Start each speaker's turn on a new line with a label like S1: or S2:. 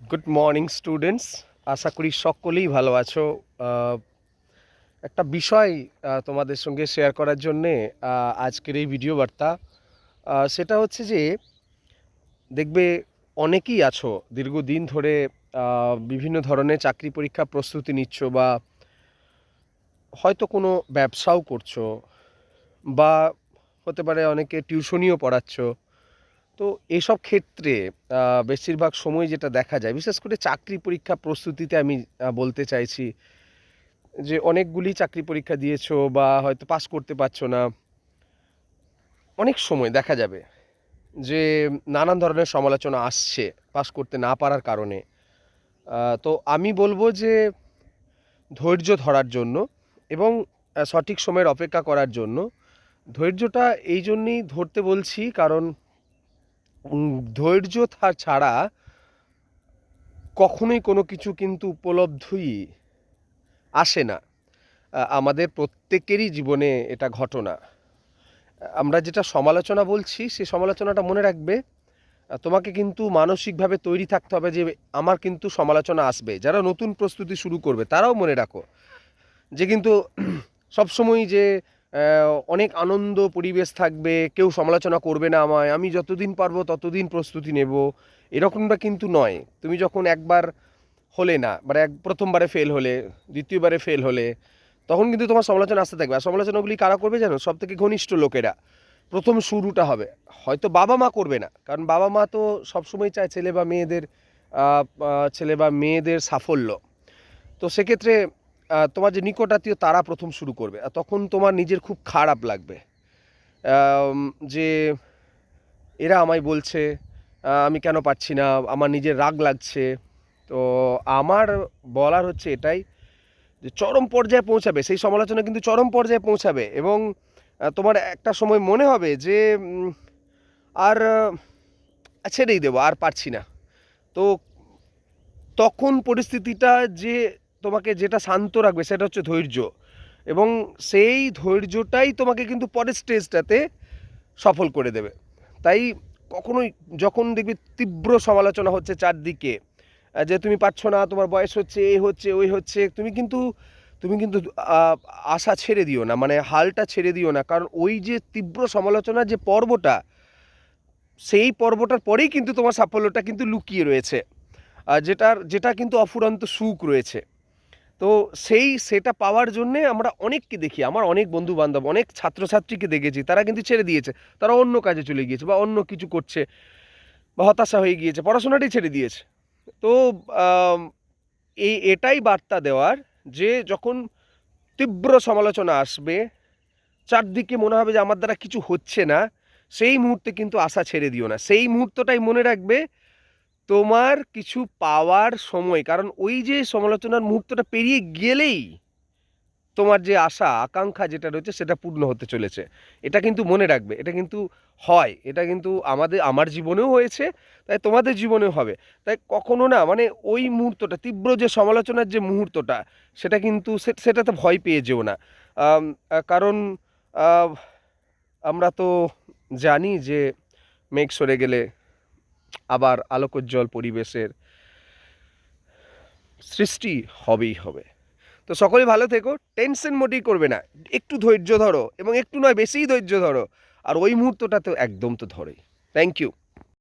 S1: Good morning students আশা করি সকলেই ভালো আছো। একটা বিষয় তোমাদের সঙ্গে শেয়ার করার জন্যে আজকের এই ভিডিও বার্তা। সেটা হচ্ছে যে, দেখবে অনেকেই আছো, দীর্ঘদিন ধরে বিভিন্ন ধরনের চাকরি পরীক্ষা প্রস্তুতি নিচ্ছ বা হয়তো কোনো ব্যবসাও করছ বা হতে পারে অনেকে টিউশনিও পড়াচ্ছ। তো এসব ক্ষেত্রে বেশিরভাগ সময় যেটা দেখা যায়, বিশেষ করে চাকরি পরীক্ষা প্রস্তুতিতে আমি বলতে চাইছি যে অনেকগুলি চাকরি পরীক্ষা দিয়েছ বা হয়তো পাস করতে পারছ না, অনেক সময় দেখা যাবে যে নানান ধরনের সমালোচনা আসছে পাস করতে না পারার কারণে। তো আমি বলব যে ধৈর্য ধরার জন্য এবং সঠিক সময়ের অপেক্ষা করার জন্য ধৈর্যটা এই জন্যেই ধরতে বলছি কারণ ধৈর্য ছাড়া কখনোই কোনো কিছু কিন্তু উপলব্ধই আসে না। আমাদের প্রত্যেকেরই জীবনে এটা ঘটনা। আমরা যেটা সমালোচনা বলছি সেই সমালোচনাটা মনে রাখবে। তোমাকে কিন্তু মানসিকভাবে তৈরি থাকতে হবে যে, আমার কিন্তু সমালোচনা আসবে। যারা নতুন প্রস্তুতি শুরু করবে, তারাও মনে রাখো যে, কিন্তু সবসময় যে অনেক আনন্দ পরিবেশ থাকবে, কেউ সমালোচনা করবে না আমায়, আমি যতদিন পারব ততদিন প্রস্তুতি নেব। এরকমটা কিন্তু নয়। তুমি যখন একবার হলে না মানে এক প্রথমবারে ফেল হলে, দ্বিতীয়বারে ফেল হলে, তখন কিন্তু তোমার সমালোচনা আসতে থাকবে। আর সমালোচনাগুলি কারা করবে জানো? সব থেকে ঘনিষ্ঠ লোকেরা। প্রথম শুরুটা হবে। হয়তো বাবা মা করবে না, কারণ বাবা মা তো সবসময় চায় ছেলে বা মেয়েদের ছেলে বা মেয়েদের সাফল্য। তো সেক্ষেত্রে তোমার যে নিকটাত্মীয় তারা প্রথম শুরু করবে। আর তখন তোমার নিজের খুব খারাপ লাগবে। যে এরা আমায় বলছে আমি কেন পারছি না, আমার নিজের রাগ লাগছে। তো আমার বলার হচ্ছে এটাই যে চরম পর্যায়ে পৌঁছাবে, সেই সমালোচনা কিন্তু চরম পর্যায়ে পৌঁছাবে এবং তোমার একটা সময় মনে হবে যে আর ছেড়েই দেবো, আর পারছি না। তো তখন পরিস্থিতিটা যে তোমাকে যেটা শান্ত রাখবে সেটা হচ্ছে ধৈর্য। এবং সেই ধৈর্যটাই তোমাকে কিন্তু পরের স্টেজটাতে সফল করে দেবে। তাই কখনোই যখন দেখবি তীব্র সমালোচনা হচ্ছে চারদিকে যে তুমি পারছ না, তোমার বয়স হচ্ছে এই হচ্ছে, ওই হচ্ছে, তুমি কিন্তু তুমি কিন্তু আশা ছেড়ে দিও না মানে হালটা ছেড়ে দিও না। কারণ ওই যে তীব্র সমালোচনার যে পর্বটা, সেই পর্বটার পরেই কিন্তু তোমার সাফল্যটা কিন্তু লুকিয়ে রয়েছে। যেটার, যেটা কিন্তু অফুরন্ত সুখ রয়েছে। তো সেই সেটা পাওয়ার জন্যে আমরা অনেককে দেখি, আমার অনেক বন্ধু বান্ধব অনেক ছাত্রছাত্রীকে দেখেছি, তারা কিন্তু ছেড়ে দিয়েছে, তারা অন্য কাজে চলে গিয়েছে বা অন্য কিছু করছে বা হতাশা হয়ে গিয়েছে, পড়াশোনাটাই ছেড়ে দিয়েছে। তো এই এটাই বার্তা দেওয়ার যে যখন তীব্র সমালোচনা আসবে, চারদিকে মনে হবে যে আমার দ্বারা কিছু হচ্ছে না, সেই মুহূর্তে কিন্তু আশা ছেড়ে দিও না। সেই মুহূর্তটাই মনে রাখবে তোমার কিছু পাওয়ার সময়, কারণ ওই যে সমালোচনার মুহূর্তটা পেরিয়ে গেলেই তোমার যে আশা, আকাঙ্ক্ষা যেটা রয়েছে সেটা পূর্ণ হতে চলেছে। এটা কিন্তু মনে রাখবে, এটা কিন্তু হয়, এটা কিন্তু আমাদের, আমার জীবনেও হয়েছে, তাই তোমাদের জীবনেও হবে। তাই কখনো না মানে ওই মুহূর্তটা, তীব্র যে সমালোচনার যে মুহূর্তটা, সেটা কিন্তু সেটাতে ভয় পেয়ে যেও না। কারণ আমরা তো জানি যে মেঘ সরে গেলে আবার আলোকোজ্জ্বল পরিবেশের সৃষ্টি হবেই হবে। তো সকলে ভালো থেকো, টেনশন মোটেই করবে না। একটু ধৈর্য ধরো এবং একটু নয়, বেশিই ধৈর্য ধরো। আর ওই মুহূর্তটা তো একদম তো ধরেই। Thank you